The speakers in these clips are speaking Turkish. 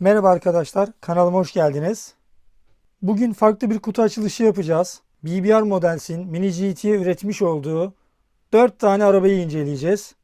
Merhaba arkadaşlar, kanalıma hoş geldiniz. Bugün farklı bir kutu açılışı yapacağız. BBR Models'in Mini GT'ye üretmiş olduğu 4 tane arabayı inceleyeceğiz.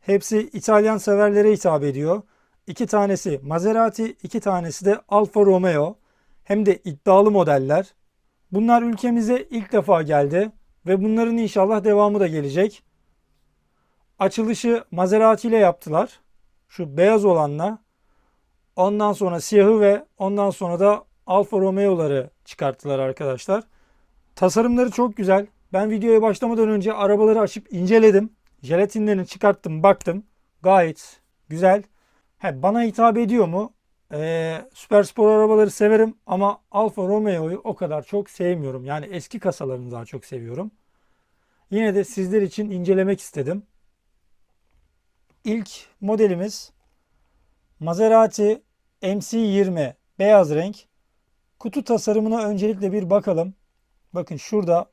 Hepsi İtalyan severlere hitap ediyor. İki tanesi Maserati, iki tanesi de Alfa Romeo. Hem de iddialı modeller. Bunlar ülkemize ilk defa geldi ve bunların inşallah devamı da gelecek. Açılışı Maserati ile yaptılar. Şu beyaz olanla. Ondan sonra siyahı ve ondan sonra da Alfa Romeo'ları çıkarttılar arkadaşlar. Tasarımları çok güzel. Ben videoya başlamadan önce arabaları açıp inceledim. Jelatinlerini çıkarttım, baktım. Gayet güzel. He, bana hitap ediyor mu? Ee, süper spor arabaları severim ama Alfa Romeo'yu o kadar çok sevmiyorum. Yani eski kasalarını daha çok seviyorum. Yine de sizler için incelemek istedim. İlk modelimiz Maserati MC20 beyaz renk. Kutu tasarımına öncelikle bir bakalım. Bakın şurada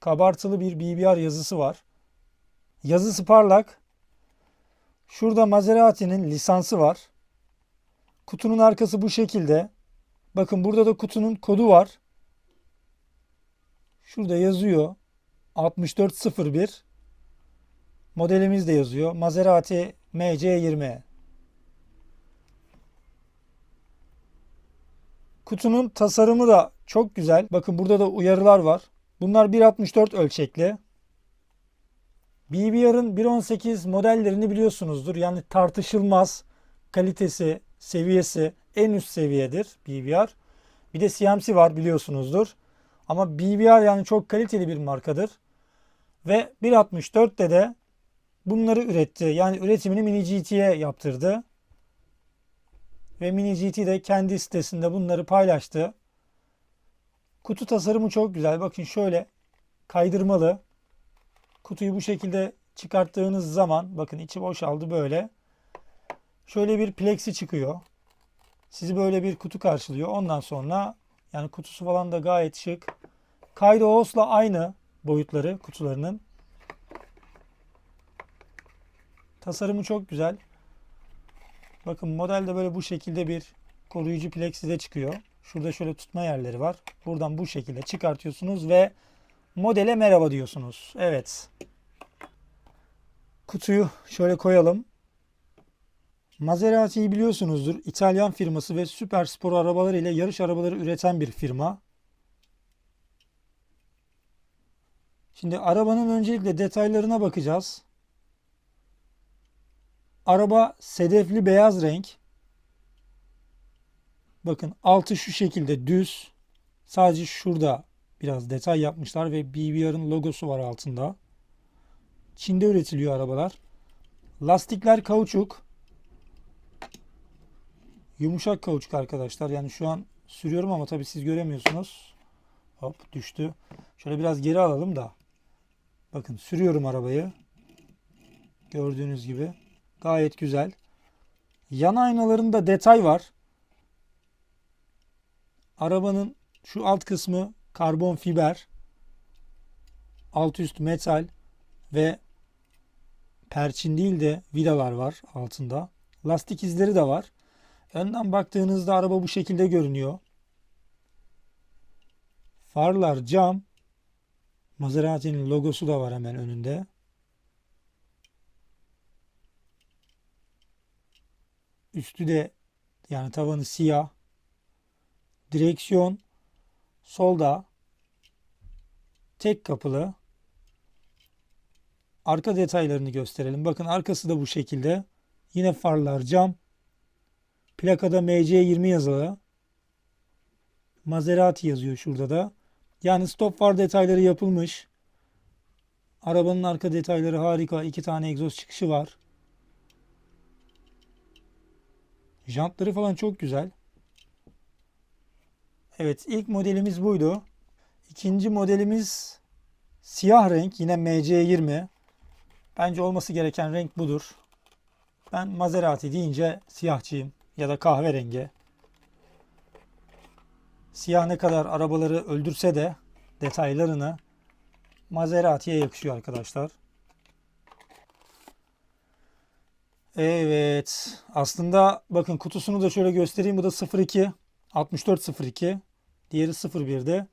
kabartılı bir BBR yazısı var. Yazısı parlak. Şurada Maserati'nin lisansı var. Kutunun arkası bu şekilde. Bakın burada da kutunun kodu var. Şurada yazıyor. 6401. Modelimiz de yazıyor. Maserati MC20. Kutunun tasarımı da çok güzel. Bakın burada da uyarılar var. Bunlar 1.64 ölçekli. BBR'ın 1.18 modellerini biliyorsunuzdur. Yani tartışılmaz kalitesi, seviyesi en üst seviyedir BBR. Bir de CMC var biliyorsunuzdur. Ama BBR yani çok kaliteli bir markadır. Ve 1.64'te de bunları üretti. Yani üretimini Mini GT'ye yaptırdı. Ve Mini GT de kendi sitesinde bunları paylaştı. Kutu tasarımı çok güzel. Bakın şöyle kaydırmalı. Kutuyu bu şekilde çıkarttığınız zaman bakın içi boşaldı böyle. Şöyle bir plexi çıkıyor. Sizi böyle bir kutu karşılıyor. Ondan sonra yani kutusu falan da gayet şık. Kaydo House'la aynı boyutları kutularının. Tasarımı çok güzel. Bakın modelde böyle bu şekilde bir koruyucu plexi de çıkıyor. Şurada şöyle tutma yerleri var. Buradan bu şekilde çıkartıyorsunuz ve modele merhaba diyorsunuz. Evet. Kutuyu şöyle koyalım. Maserati'yi biliyorsunuzdur. İtalyan firması ve süper spor arabaları ile yarış arabaları üreten bir firma. Şimdi arabanın öncelikle detaylarına bakacağız. Araba sedefli beyaz renk. Bakın altı şu şekilde düz. Sadece şurada biraz detay yapmışlar ve BBR'ın logosu var altında. Çin'de üretiliyor arabalar. Lastikler kauçuk. Yumuşak kauçuk arkadaşlar. Yani şu an sürüyorum ama tabii siz göremiyorsunuz. Hop düştü. Şöyle biraz geri alalım da. Bakın sürüyorum arabayı. Gördüğünüz gibi. Gayet güzel. Yan aynalarında detay var. Arabanın şu alt kısmı karbon fiber. Alt üst metal ve perçin değil de vidalar var altında. Lastik izleri de var. Önden baktığınızda araba bu şekilde görünüyor. Farlar cam. Maserati'nin logosu da var hemen önünde. Üstü de yani tavanı siyah. Direksiyon solda. Tek kapılı. Arka detaylarını gösterelim. Bakın arkası da bu şekilde. Yine farlar cam. Plakada MC20 yazılı. Maserati yazıyor şurada da. Yani stop far detayları yapılmış. Arabanın arka detayları harika. İki tane egzoz çıkışı var. Jantları falan çok güzel. Evet ilk modelimiz buydu. İkinci modelimiz siyah renk yine MC20. Bence olması gereken renk budur. Ben Maserati deyince siyahçıyım ya da kahverengi. Siyah ne kadar arabaları öldürse de detaylarını Maserati'ye yakışıyor arkadaşlar. Evet. Aslında bakın kutusunu da şöyle göstereyim. Bu da 02. 6402. Diğeri 01'de.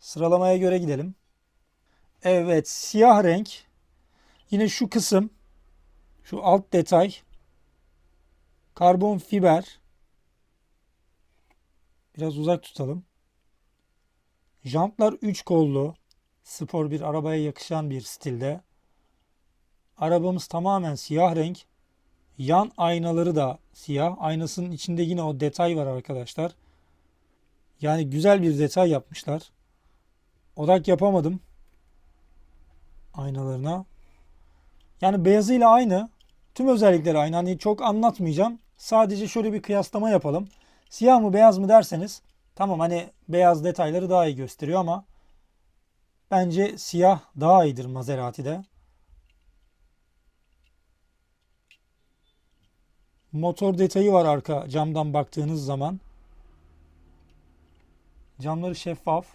Sıralamaya göre gidelim. Evet. Siyah renk. Yine şu kısım. Şu alt detay. Karbon fiber. Biraz uzak tutalım. Jantlar 3 kollu. Spor bir arabaya yakışan bir stilde. Arabamız tamamen siyah renk. Yan aynaları da siyah. Aynasının içinde yine o detay var arkadaşlar. Yani güzel bir detay yapmışlar. Odak yapamadım. Aynalarına. Yani beyazıyla aynı. Tüm özellikleri aynı. Hani çok anlatmayacağım. Sadece şöyle bir kıyaslama yapalım. Siyah mı beyaz mı derseniz tamam hani beyaz detayları daha iyi gösteriyor ama bence siyah daha iyidir Maserati'de. Motor detayı var arka camdan baktığınız zaman. Camları şeffaf.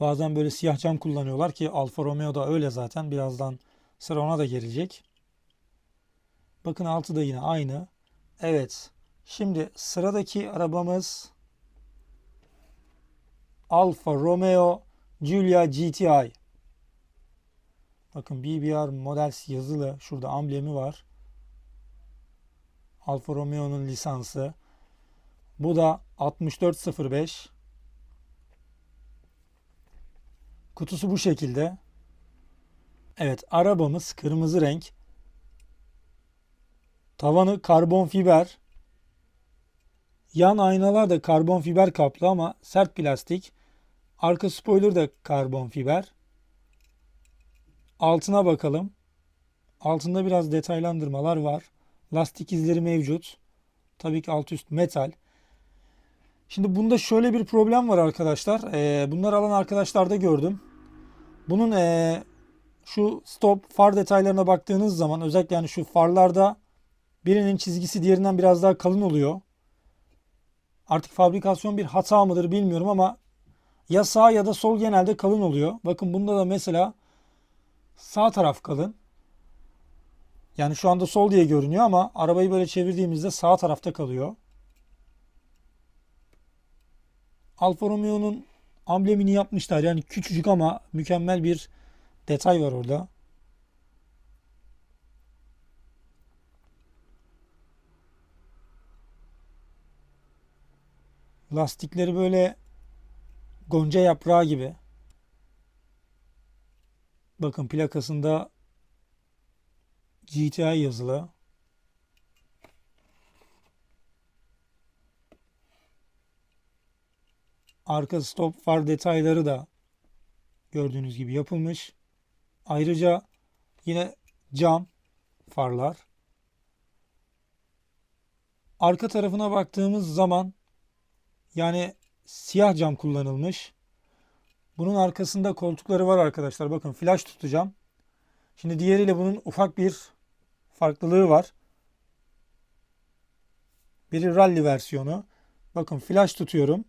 Bazen böyle siyah cam kullanıyorlar ki Alfa Romeo da öyle zaten. Birazdan sıra ona da gelecek. Bakın altı da yine aynı. Evet. Şimdi sıradaki arabamız Alfa Romeo Giulia GTI. Bakın BBR Models yazılı. Şurada amblemi var. Alfa Romeo'nun lisansı. Bu da 6405. Kutusu bu şekilde. Evet arabamız kırmızı renk. Tavanı karbon fiber. Yan aynalar da karbon fiber kaplı ama sert plastik. Arka spoiler da karbon fiber. Altına bakalım. Altında biraz detaylandırmalar var. Lastik izleri mevcut. Tabii ki alt üst metal. Şimdi bunda şöyle bir problem var arkadaşlar. Ee, bunları alan arkadaşlarda gördüm. Bunun ee, şu stop far detaylarına baktığınız zaman özellikle yani şu farlarda birinin çizgisi diğerinden biraz daha kalın oluyor. Artık fabrikasyon bir hata mıdır bilmiyorum ama ya sağ ya da sol genelde kalın oluyor. Bakın bunda da mesela sağ taraf kalın. Yani şu anda sol diye görünüyor ama arabayı böyle çevirdiğimizde sağ tarafta kalıyor. Alfa Romeo'nun amblemini yapmışlar. Yani küçücük ama mükemmel bir detay var orada. Lastikleri böyle gonca yaprağı gibi. Bakın plakasında GTI yazılı. Arka stop far detayları da gördüğünüz gibi yapılmış. Ayrıca yine cam farlar. Arka tarafına baktığımız zaman yani siyah cam kullanılmış. Bunun arkasında koltukları var arkadaşlar. Bakın flash tutacağım. Şimdi diğeriyle bunun ufak bir farklılığı var. Biri rally versiyonu. Bakın flash tutuyorum.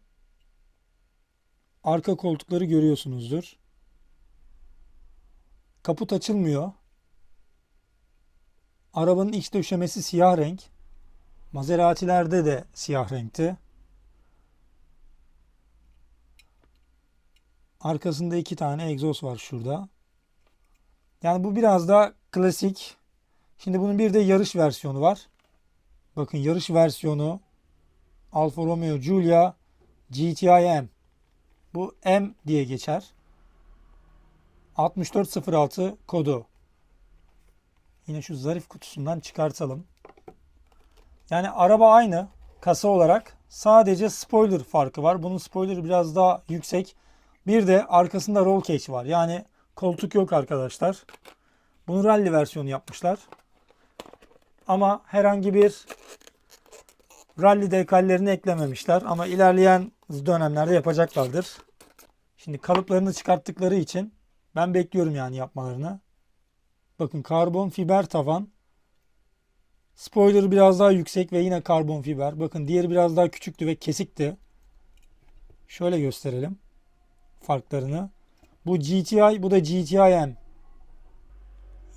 Arka koltukları görüyorsunuzdur. Kaput açılmıyor. Arabanın iç döşemesi siyah renk. Maserati'lerde de siyah renkti. Arkasında iki tane egzoz var şurada. Yani bu biraz da klasik. Şimdi bunun bir de yarış versiyonu var. Bakın yarış versiyonu Alfa Romeo Giulia GTI M. Bu M diye geçer. 6406 kodu. Yine şu zarif kutusundan çıkartalım. Yani araba aynı kasa olarak. Sadece spoiler farkı var. Bunun spoilerı biraz daha yüksek. Bir de arkasında roll cage var. Yani koltuk yok arkadaşlar. Bunu rally versiyonu yapmışlar. Ama herhangi bir rally dekallerini eklememişler. Ama ilerleyen dönemlerde yapacaklardır. Şimdi kalıplarını çıkarttıkları için ben bekliyorum yani yapmalarını. Bakın karbon fiber tavan. Spoiler biraz daha yüksek ve yine karbon fiber. Bakın diğeri biraz daha küçüktü ve kesikti. Şöyle gösterelim farklarını. Bu GTI, bu da GTI M.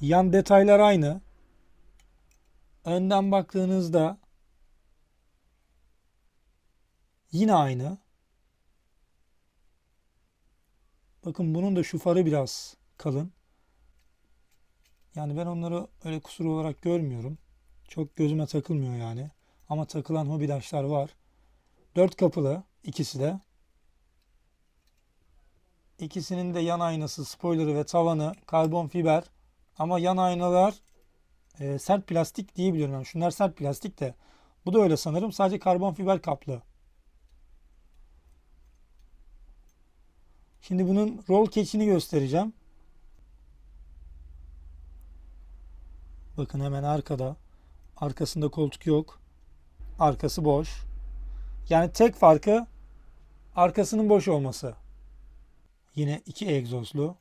Yan detaylar aynı. Önden baktığınızda yine aynı. Bakın bunun da şu farı biraz kalın. Yani ben onları öyle kusur olarak görmüyorum. Çok gözüme takılmıyor yani. Ama takılan hobidaşlar var. Dört kapılı ikisi de. İkisinin de yan aynası, spoilerı ve tavanı karbon fiber. Ama yan aynalar e, sert plastik diye biliyorum. Yani şunlar sert plastik de. Bu da öyle sanırım. Sadece karbon fiber kaplı. Şimdi bunun roll keçini göstereceğim. Bakın hemen arkada. Arkasında koltuk yok. Arkası boş. Yani tek farkı arkasının boş olması. Yine iki egzozlu.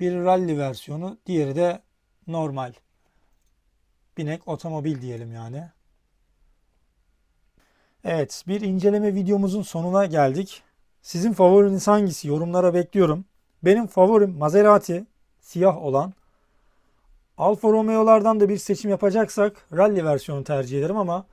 Bir rally versiyonu, diğeri de normal. Binek otomobil diyelim yani. Evet, bir inceleme videomuzun sonuna geldik. Sizin favoriniz hangisi? Yorumlara bekliyorum. Benim favorim Maserati siyah olan. Alfa Romeo'lardan da bir seçim yapacaksak rally versiyonu tercih ederim ama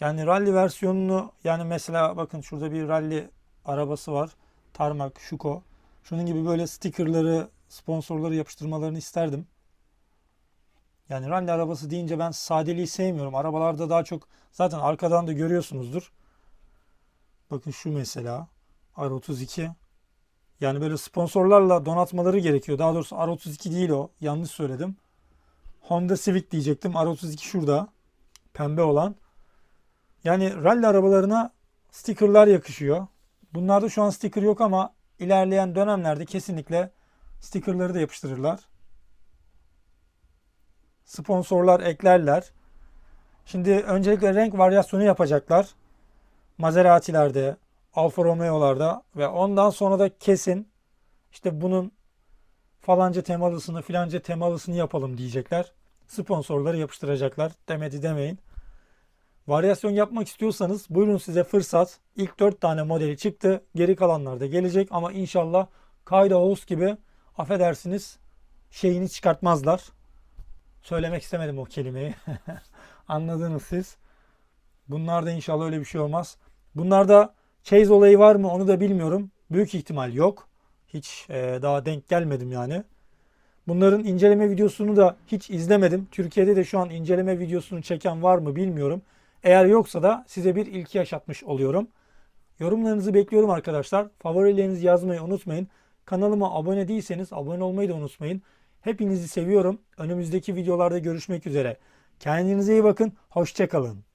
yani rally versiyonunu yani mesela bakın şurada bir rally arabası var. Tarmac, Schuko. Şunun gibi böyle stickerları, sponsorları yapıştırmalarını isterdim. Yani rally arabası deyince ben sadeliği sevmiyorum. Arabalarda daha çok zaten arkadan da görüyorsunuzdur. Bakın şu mesela R32. Yani böyle sponsorlarla donatmaları gerekiyor. Daha doğrusu R32 değil o. Yanlış söyledim. Honda Civic diyecektim. R32 şurada. Pembe olan. Yani rally arabalarına stickerlar yakışıyor. Bunlarda şu an sticker yok ama ilerleyen dönemlerde kesinlikle stickerları da yapıştırırlar. Sponsorlar eklerler. Şimdi öncelikle renk varyasyonu yapacaklar. Maserati'lerde, Alfa Romeo'larda ve ondan sonra da kesin işte bunun falanca temalısını filanca temalısını yapalım diyecekler. Sponsorları yapıştıracaklar. Demedi demeyin. Varyasyon yapmak istiyorsanız buyurun size fırsat. İlk 4 tane modeli çıktı. Geri kalanlar da gelecek ama inşallah Kayda Oğuz gibi affedersiniz şeyini çıkartmazlar. Söylemek istemedim o kelimeyi. Anladınız siz. Bunlarda inşallah öyle bir şey olmaz. Bunlarda Chase olayı var mı onu da bilmiyorum. Büyük ihtimal yok. Hiç e, daha denk gelmedim yani. Bunların inceleme videosunu da hiç izlemedim. Türkiye'de de şu an inceleme videosunu çeken var mı bilmiyorum. Eğer yoksa da size bir ilki yaşatmış oluyorum. Yorumlarınızı bekliyorum arkadaşlar. Favorilerinizi yazmayı unutmayın. Kanalıma abone değilseniz abone olmayı da unutmayın. Hepinizi seviyorum. Önümüzdeki videolarda görüşmek üzere. Kendinize iyi bakın. Hoşçakalın.